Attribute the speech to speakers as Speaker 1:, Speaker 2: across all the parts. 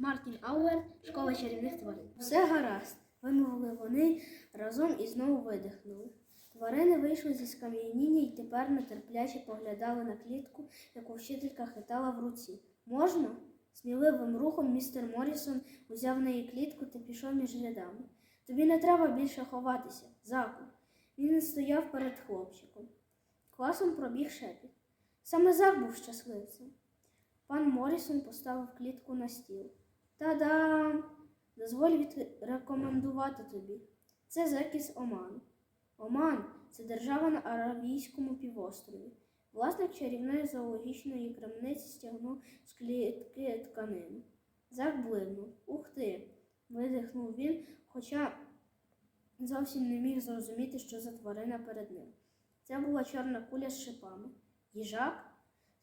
Speaker 1: Мартін Ауер, школа чарівних тварин. Все гаразд, вимовили вони разом і знову видихнули. Тварини вийшли зі скам'яніння і тепер нетерпляче поглядали на клітку, яку вчителька хитала в руці. Можна? Сміливим рухом містер Морісон узяв в неї клітку та пішов між рядами. Тобі не треба більше ховатися, заку. Він стояв перед хлопчиком. Класом пробіг шепіт. Саме зак був щасливцем. Пан Морісон поставив клітку на стіл. Та-дам! Дозволь відрекомендувати тобі. Це Зекіс Оман. Оман це держава на Аравійському півострові. Власник чарівної зоологічної крамниці стягнув з клітки тканину. Зак блимнув. Ух ти! видихнув він, хоча зовсім не міг зрозуміти, що за тварина перед ним. Це була чорна куля з шипами. Їжак?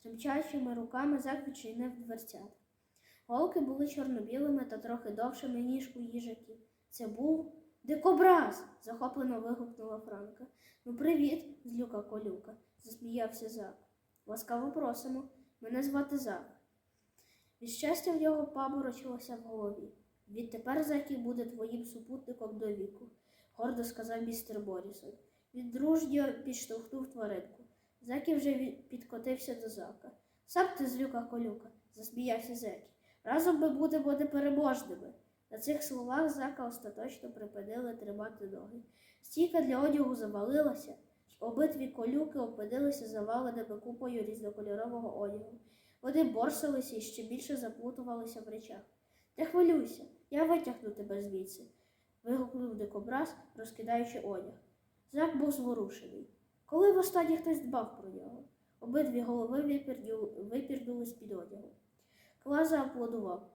Speaker 1: Тремчачими руками Зак відчинив дверцята. Голки були чорно-білими та трохи довшими, ніж у їжаків. Це був дикобраз. захоплено вигукнула Франка. Ну, привіт, злюка колюка, засміявся Зак. Ласкаво просимо. Мене звати Зак. Від щастя в його паборочилося в голові. Відтепер Закі буде твоїм супутником до віку, гордо сказав містер Борісон. Від дружньо підштовхнув тваринку. Закі вже підкотився до зака. Сам ти злюка колюка, засміявся Закі. Разом ми будемо непереможними. На цих словах зака остаточно припинили тримати ноги. Стійка для одягу завалилася, обидві колюки опинилися заваленими купою різнокольорового одягу. Вони борсилися і ще більше заплутувалися в речах. Не хвилюйся, я витягну тебе звідси, вигукнув дикобраз, розкидаючи одяг. Зак був зворушений. Коли востаннє хтось дбав про нього, обидві голови випірнули з-під одягу. Клас зааплодував.